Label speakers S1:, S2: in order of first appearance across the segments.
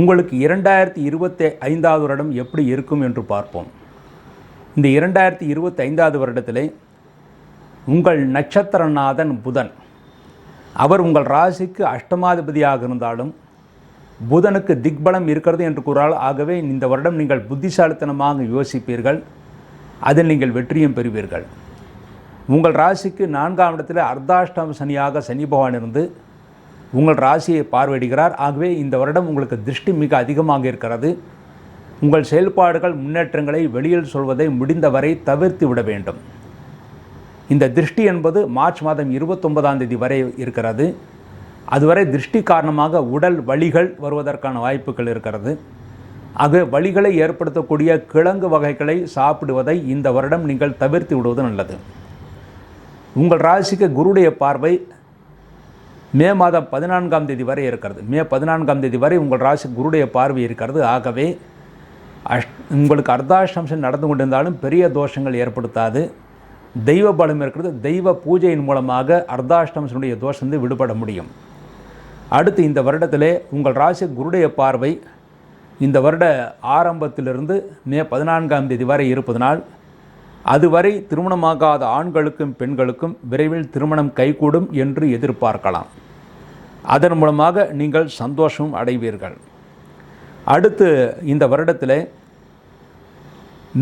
S1: உங்களுக்கு இரண்டாயிரத்தி இருபத்தி ஐந்தாவது வருடம் எப்படி இருக்கும் என்று பார்ப்போம். இந்த இரண்டாயிரத்தி இருபத்தி ஐந்தாவது வருடத்திலே உங்கள் நட்சத்திரநாதன் புதன். அவர் உங்கள் ராசிக்கு அஷ்டமாதிபதியாக இருந்தாலும் புதனுக்கு திக்பலம் இருக்கிறது என்று கூறால் ஆகவே இந்த வருடம் நீங்கள் புத்திசாலித்தனமாக யோசிப்பீர்கள். அதில் நீங்கள் வெற்றியும் பெறுவீர்கள். உங்கள் ராசிக்கு நான்காம் இடத்தில் அர்த்தாஷ்டம சனியாக சனி பகவான் இருந்து உங்கள் ராசியை பார்வையிடுகிறார். ஆகவே இந்த வருடம் உங்களுக்கு திருஷ்டி மிக அதிகமாக இருக்கிறது. உங்கள் செயல்பாடுகள் முன்னேற்றங்களை வெளியில் சொல்வதை முடிந்தவரை தவிர்த்து விட வேண்டும். இந்த திருஷ்டி என்பது மார்ச் மாதம் இருபத்தொன்பதாம் தேதி வரை இருக்கிறது. அதுவரை திருஷ்டி காரணமாக உடல் வலிகள் வருவதற்கான வாய்ப்புகள் இருக்கிறது. ஆக வழிகளை ஏற்படுத்தக்கூடிய கிழங்கு வகைகளை சாப்பிடுவதை இந்த வருடம் நீங்கள் தவிர்த்து விடுவது நல்லது. உங்கள் ராசிக்கு குருடைய பார்வை மே மாதம் பதினான்காம் தேதி வரை இருக்கிறது. மே பதினான்காம் தேதி வரை உங்கள் ராசி குருடைய பார்வை இருக்கிறது. ஆகவே அஷ் உங்களுக்கு அர்த்தாஷ்டம்சம் நடந்து கொண்டிருந்தாலும் பெரிய தோஷங்கள் ஏற்படுத்தாது. தெய்வ பலம் இருக்கிறது. தெய்வ பூஜையின் மூலமாக அர்த்தாஷ்டம்சனுடைய தோஷந்து விடுபட முடியும். அடுத்து இந்த வருடத்திலே உங்கள் ராசி குருடைய பார்வை இந்த வருட ஆரம்பத்திலிருந்து மே பதினான்காம் தேதி வரை இருப்பதனால் அதுவரை திருமணமாகாத ஆண்களுக்கும் பெண்களுக்கும் விரைவில் திருமணம் கைகூடும் என்று எதிர்பார்க்கலாம். அதன் மூலமாக நீங்கள் சந்தோஷம் அடைவீர்கள். அடுத்து இந்த வருடத்தில்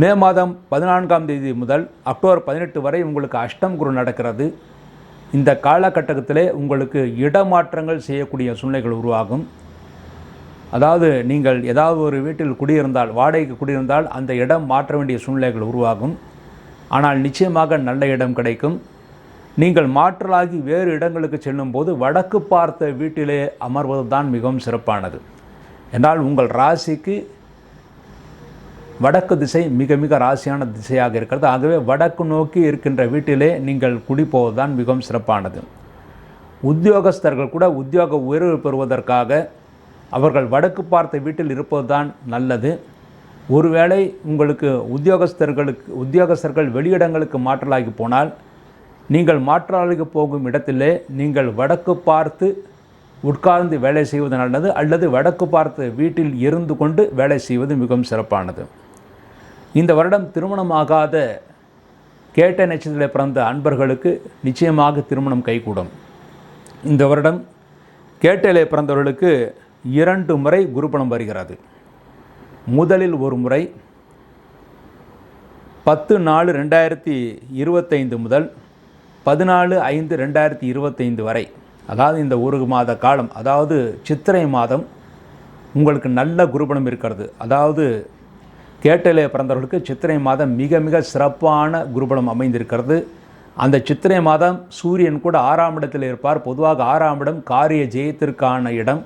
S1: மே மாதம் பதினான்காம் தேதி முதல் அக்டோபர் பதினெட்டு வரை உங்களுக்கு அஷ்டம் குரு நடக்கிறது. இந்த காலகட்டத்தில் உங்களுக்கு இடமாற்றங்கள் செய்யக்கூடிய சூழ்நிலைகள் உருவாகும். அதாவது நீங்கள் ஏதாவது ஒரு வீட்டில் குடியிருந்தால் வாடகைக்கு குடியிருந்தால் அந்த இடம் மாற்ற வேண்டிய சூழ்நிலைகள் உருவாகும். ஆனால் நிச்சயமாக நல்ல இடம் கிடைக்கும். நீங்கள் மாற்றலாகி வேறு இடங்களுக்கு செல்லும்போது வடக்கு பார்த்த வீட்டிலே அமர்வது தான் மிகவும் சிறப்பானது. என்றால் உங்கள் ராசிக்கு வடக்கு திசை மிக மிக ராசியான திசையாக இருக்கிறது. ஆகவே வடக்கு நோக்கி இருக்கின்ற வீட்டிலே நீங்கள் குடிப்போவது தான் மிகவும் சிறப்பானது. உத்தியோகஸ்தர்கள் கூட உத்தியோக உயர்வு பெறுவதற்காக அவர்கள் வடக்கு பார்த்த வீட்டில் இருப்பது தான் நல்லது. ஒருவேளை உங்களுக்கு உத்தியோகஸ்தர்களுக்கு உத்தியோகஸ்தர்கள் வெளியிடங்களுக்கு மாற்றலாகி போனால் நீங்கள் மாற்றாளுக்கு போகும் இடத்திலே நீங்கள் வடக்கு பார்த்து உட்கார்ந்து வேலை செய்வது நல்லது அல்லது வடக்கு பார்த்து வீட்டில் இருந்து கொண்டு வேலை செய்வது மிகவும் சிறப்பானது. இந்த வருடம் திருமணமாகாத கேட்ட நட்சத்திரத்தில் பிறந்த அன்பர்களுக்கு நிச்சயமாக திருமணம் கைகூடும். இந்த வருடம் கேட்டையிலே பிறந்தவர்களுக்கு இரண்டு முறை குருபணம் வருகிறது. முதலில் ஒரு முறை பத்து நாலு ரெண்டாயிரத்தி இருபத்தைந்து முதல் பதினாலு ஐந்து ரெண்டாயிரத்தி இருபத்தைந்து வரை. அதாவது இந்த ஒரு மாத காலம் அதாவது சித்திரை மாதம் உங்களுக்கு நல்ல குருபணம் இருக்கிறது. அதாவது கேட்டலே பிறந்தவர்களுக்கு சித்திரை மாதம் மிக மிக சிறப்பான குருபலம் அமைந்திருக்கிறது. அந்த சித்திரை மாதம் சூரியன் கூட ஆறாம் இடத்தில் இருப்பார். பொதுவாக ஆறாம் இடம் காரிய ஜெயத்திற்கான இடம்.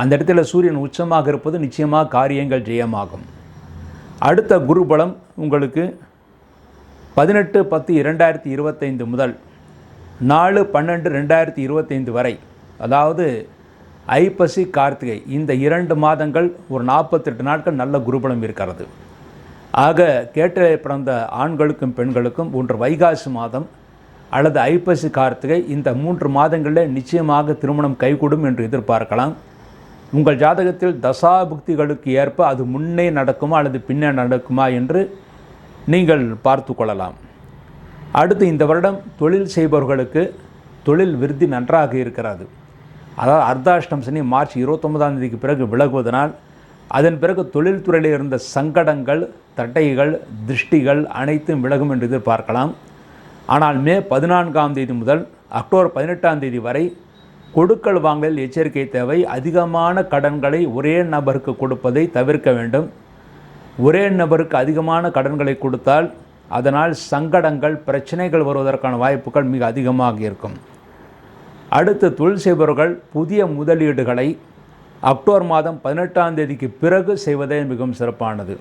S1: அந்த இடத்துல சூரியன் உச்சமாக இருப்பது நிச்சயமாக காரியங்கள் ஜெயமாகும். அடுத்த குருபலம் உங்களுக்கு பதினெட்டு பத்து இரண்டாயிரத்தி இருபத்தைந்து முதல் நாலு பன்னெண்டு ரெண்டாயிரத்தி இருபத்தைந்து வரை அதாவது ஐப்பசி கார்த்திகை இந்த இரண்டு மாதங்கள் ஒரு நாற்பத்தெட்டு நாட்கள் நல்ல குருபலம் இருக்கிறது. ஆக கேட்டலே பிறந்த ஆண்களுக்கும் பெண்களுக்கும் ஒன்று வைகாசி மாதம் அல்லது ஐப்பசி கார்த்திகை இந்த மூன்று மாதங்களில் நிச்சயமாக திருமணம் கைகூடும் என்று எதிர்பார்க்கலாம். உங்கள் ஜாதகத்தில் தசாபுக்திகளுக்கு ஏற்ப அது முன்னே நடக்குமா அல்லது பின்னே நடக்குமா என்று நீங்கள் பார்த்து கொள்ளலாம். அடுத்து இந்த வருடம் தொழில் செய்பவர்களுக்கு தொழில் விருத்தி நன்றாக இருக்கிறது. அதாவது அர்த்தாஷ்டம் சனி மார்ச் இருபத்தொன்பதாம் தேதிக்கு பிறகு விலகுவதனால் அதன் பிறகு தொழில்துறையில் இருந்த சங்கடங்கள் தட்டைகள் திருஷ்டிகள் அனைத்தும் விலகும் என்று எதிர்பார்க்கலாம். ஆனால் மே பதினான்காம் தேதி முதல் அக்டோபர் பதினெட்டாம் தேதி வரை கொடுக்கல் வாங்கலில் எச்சரிக்கை தேவை. அதிகமான கடன்களை ஒரே நபருக்கு கொடுப்பதை தவிர்க்க வேண்டும். ஒரே நபருக்கு அதிகமான கடன்களை கொடுத்தால் அதனால் சங்கடங்கள் பிரச்சனைகள் வருவதற்கான வாய்ப்புகள் மிக அதிகமாக இருக்கும். அடுத்து தொழில் செய்பவர்கள் புதிய முதலீடுகளை அக்டோபர் மாதம் பதினெட்டாம் தேதிக்கு பிறகு செய்வதே மிகவும் சிறப்பானது.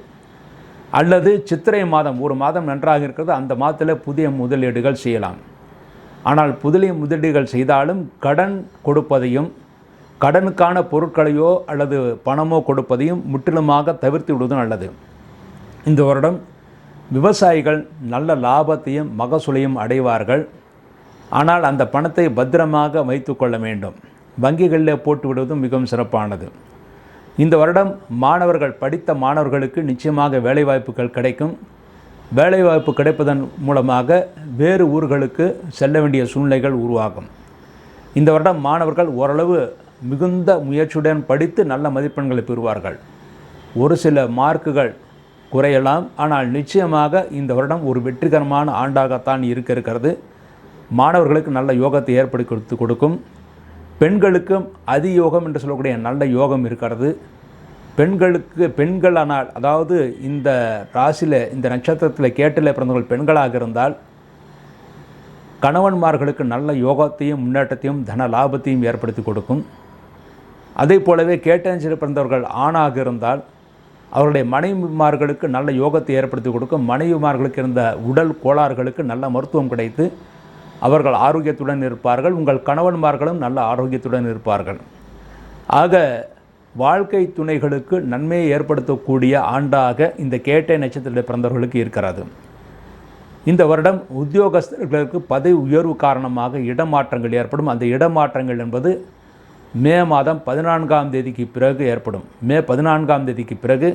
S1: அல்லது சித்திரை மாதம் ஒரு மாதம் நன்றாக இருக்கிறது அந்த மாதத்தில் புதிய முதலீடுகள் செய்யலாம். ஆனால் புதிய முதலீடுகள் செய்தாலும் கடன் கொடுப்பதையும் கடனுக்கான பொருட்களையோ அல்லது பணமோ கொடுப்பதையும் முற்றிலுமாக தவிர்த்து விடுவதும் நல்லது. இந்த வருடம் விவசாயிகள் நல்ல லாபத்தையும் மகசூலையும் அடைவார்கள். ஆனால் அந்த பணத்தை பத்திரமாக வைத்துக்கொள்ள வேண்டும். வங்கிகளில் போட்டு விடுவதும் மிகவும் சிறப்பானது. இந்த வருடம் மாணவர்கள் படித்த மாணவர்களுக்கு நிச்சயமாக வேலைவாய்ப்புகள் கிடைக்கும். வேலைவாய்ப்பு கிடைப்பதன் மூலமாக வேறு ஊர்களுக்கு செல்ல வேண்டிய சூழ்நிலைகள் உருவாகும். இந்த வருடம் மாணவர்கள் ஓரளவு மிகுந்த முயற்சியுடன் படித்து நல்ல மதிப்பெண்களை பெறுவார்கள். ஒரு சில மார்க்குகள் குறையலாம். ஆனால் நிச்சயமாக இந்த வருடம் ஒரு வெற்றிகரமான ஆண்டாகத்தான் இருக்க இருக்கிறது. மாணவர்களுக்கு நல்ல யோகத்தை ஏற்படுத்தி கொடுத்து கொடுக்கும். பெண்களுக்கும் அதியோகம் என்று சொல்லக்கூடிய நல்ல யோகம் இருக்கிறது. பெண்களுக்கு பெண்களானால் அதாவது இந்த ராசியில் இந்த நட்சத்திரத்தில் கேட்டில் பிறந்தவர்கள் பெண்களாக இருந்தால் கணவன்மார்களுக்கு நல்ல யோகத்தையும் முன்னேற்றத்தையும் தன லாபத்தையும் ஏற்படுத்தி கொடுக்கும். அதே போலவே கேட்டஞ்சில் பிறந்தவர்கள் ஆணாக இருந்தால் அவருடைய மனைவிமார்களுக்கு நல்ல யோகத்தை ஏற்படுத்தி கொடுக்கும். மனைவிமார்களுக்கு இருந்த உடல் கோளாறுகளுக்கு நல்ல மருத்துவம் கிடைத்து அவர்கள் ஆரோக்கியத்துடன் இருப்பார்கள். உங்கள் கணவன்மார்களும் நல்ல ஆரோக்கியத்துடன் இருப்பார்கள். ஆக வாழ்க்கை துணைகளுக்கு நன்மையை ஏற்படுத்தக்கூடிய ஆண்டாக இந்த கேட்டை நட்சத்திரத்தில் பிறந்தவர்களுக்கு இருக்கிறது. இந்த வருடம் உத்தியோகஸ்தர்களுக்கு பதவி உயர்வு காரணமாக இடமாற்றங்கள் ஏற்படும். அந்த இடமாற்றங்கள் என்பது மே மாதம் பதினான்காம் தேதிக்கு பிறகு ஏற்படும். மே பதினான்காம் தேதிக்கு பிறகு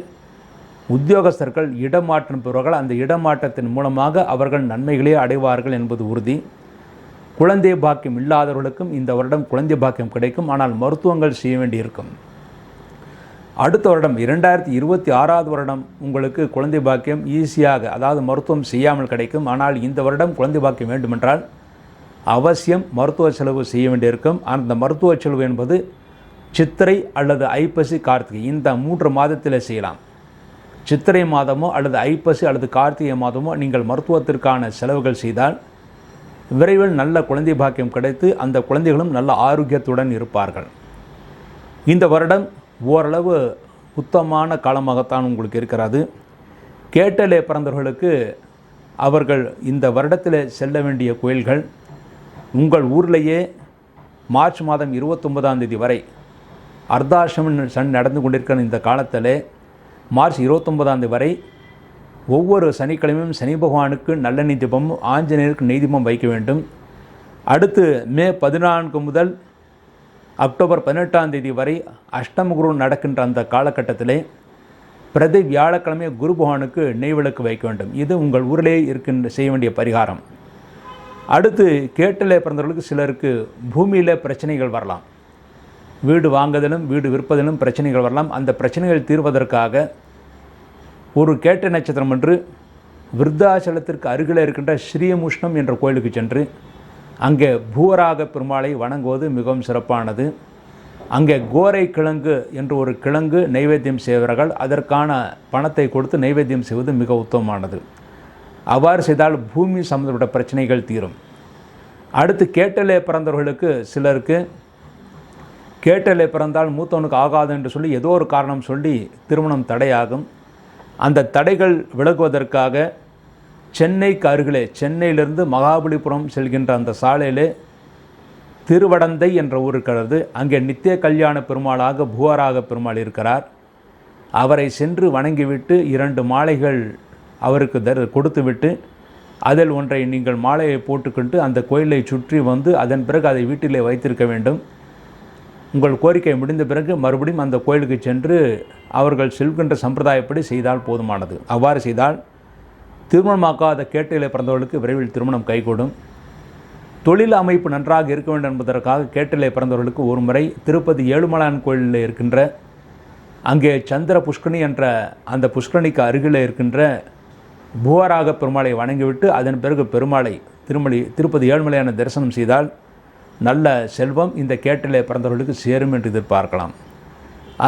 S1: உத்தியோகஸ்தர்கள் இடமாற்றம் பெறுவார்கள். அந்த இடமாற்றத்தின் மூலமாக அவர்கள் நன்மைகளே அடைவார்கள் என்பது உறுதி. குழந்தை பாக்கியம் இல்லாதவர்களுக்கும் இந்த வருடம் குழந்தை பாக்கியம் கிடைக்கும். ஆனால் மருத்துவங்கள் செய்ய வேண்டியிருக்கும். அடுத்த வருடம் இரண்டாயிரத்தி இருபத்தி ஆறாவது வருடம் உங்களுக்கு குழந்தை பாக்கியம் ஈஸியாக அதாவது மருத்துவம் செய்யாமல் கிடைக்கும். ஆனால் இந்த வருடம் குழந்தை பாக்கியம் வேண்டுமென்றால் அவசியம் மருத்துவ செலவு செய்ய வேண்டியிருக்கும். அந்த மருத்துவ செலவு என்பது சித்திரை அல்லது ஐப்பசி கார்த்திகை. இந்த மூன்று மாதத்தில் செய்யலாம். சித்திரை மாதமோ அல்லது ஐப்பசி அல்லது கார்த்திகை மாதமோ நீங்கள் மருத்துவத்திற்கான செலவுகள் செய்தால் விரைவில் நல்ல குழந்தை பாக்கியம் கிடைத்து அந்த குழந்தைகளும் நல்ல ஆரோக்கியத்துடன் இருப்பார்கள். இந்த வருடம் ஓரளவு உத்தமான காலமாகத்தான் உங்களுக்கு இருக்கிறது. கேட்டலே பிறந்தவர்களுக்கு அவர்கள் இந்த வருடத்தில் செல்ல வேண்டிய கோயில்கள் உங்கள் ஊர்லேயே மார்ச் மாதம் இருபத்தொன்பதாம் தேதி வரை அர்த்தாசிரமம் சன் நடந்து கொண்டிருக்கிற இந்த காலத்தில் மார்ச் இருபத்தொன்பதாம் தேதி வரை ஒவ்வொரு சனிக்கிழமையும் சனி பகவானுக்கு நல்லெண்ணெய் தீபமும் ஆஞ்சநேயருக்கு நீதிபம் வைக்க வேண்டும். அடுத்து மே பதினான்கு முதல் அக்டோபர் பதினெட்டாம் தேதி வரை அஷ்டம குரு நடக்கின்ற அந்த காலகட்டத்திலே பிரதி வியாழக்கிழமை குரு பகவானுக்கு நெய்விளக்கு வைக்க வேண்டும். இது உங்கள் ஊரிலே இருக்கின்ற செய்ய வேண்டிய பரிகாரம். அடுத்து கேட்டிலே பிறந்தவர்களுக்கு சிலருக்கு பூமியில் பிரச்சனைகள் வரலாம். வீடு வாங்குதலும் வீடு விற்பதிலும் பிரச்சனைகள் வரலாம். அந்த பிரச்சனைகள் தீர்வதற்காக ஒரு கேட்ட நட்சத்திரம் என்று விருத்தாச்சலத்திற்கு அருகில் இருக்கின்ற ஸ்ரீமுஷ்ணம் என்ற கோயிலுக்கு சென்று அங்கே பூவராக பெருமாளை வணங்குவது மிகவும் சிறப்பானது. அங்கே கோரை கிழங்கு என்று ஒரு கிழங்கு நைவேத்தியம் செய்வார்கள். அதற்கான பணத்தை கொடுத்து நைவேத்தியம் செய்வது மிக உத்தமமானது. அவ்வாறு செய்தால் பூமி சம்மந்தப்பட்ட பிரச்சனைகள் தீரும். அடுத்து கேட்டலே பிறந்தவர்களுக்கு சிலருக்கு கேட்டலே பிறந்தால் மூத்தவனுக்கு ஆகாது என்று சொல்லி ஏதோ ஒரு காரணம் சொல்லி திருமணம் தடையாகும். அந்த தடைகள் விலகுவதற்காக சென்னைக்கு அருகிலே சென்னையிலிருந்து மகாபலிபுரம் செல்கின்ற அந்த சாலையிலே திருவடந்தை என்ற ஊர் இருக்கிறது அங்கே நித்திய கல்யாண பெருமாளாக புவராக பெருமாள் இருக்கிறார். அவரை சென்று வணங்கிவிட்டு இரண்டு மாலைகள் அவருக்கு தர் கொடுத்துவிட்டு அதில் ஒன்றை நீங்கள் மாலையை போட்டுக்கொண்டு அந்த கோயிலை சுற்றி வந்து அதன் பிறகு அதை வீட்டிலே வைத்திருக்க வேண்டும். உங்கள் கோரிக்கை முடிந்த பிறகு மறுபடியும் அந்த கோயிலுக்கு சென்று அவர்கள் செல்கின்ற சம்பிரதாயப்படி செய்தால் போதுமானது. அவ்வாறு செய்தால் திருமணமாக்காத கேட்டையிலே பிறந்தவர்களுக்கு விரைவில் திருமணம் கைகூடும். தொழில் அமைப்பு நன்றாக இருக்க வேண்டும் என்பதற்காக கேட்டிலே பிறந்தவர்களுக்கு ஒரு முறை திருப்பதி ஏழுமலையான் கோயிலில் இருக்கின்ற அங்கே சந்திர புஷ்கணி என்ற அந்த புஷ்கணிக்கு அருகில் இருக்கின்ற புவராக பெருமாளை வணங்கிவிட்டு அதன் பிறகு பெருமாளை திருமலை திருப்பதி ஏழ்மலையான தரிசனம் செய்தால் நல்ல செல்வம் இந்த கேட்டிலே பிறந்தவர்களுக்கு சேரும் என்று எதிர்பார்க்கலாம்.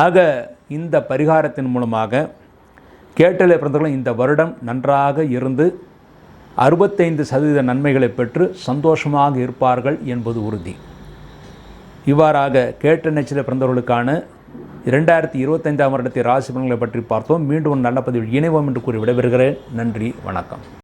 S1: ஆக இந்த பரிகாரத்தின் மூலமாக கேட்டலை பிறந்தவர்களும் இந்த வருடம் நன்றாக இருந்து அறுபத்தைந்து சதவீத நன்மைகளை பெற்று சந்தோஷமாக இருப்பார்கள் என்பது உறுதி. இவ்வாறாக கேட்ட நெச்சில் பிறந்தவர்களுக்கான இரண்டாயிரத்தி இருபத்தைந்தாம் வருடத்தை ராசி பலன்களை பற்றி பார்த்தோம். மீண்டும் ஒரு நல்ல பதிவில் இணைவோம் என்று கூறி விடைபெறுகிறேன். நன்றி வணக்கம்.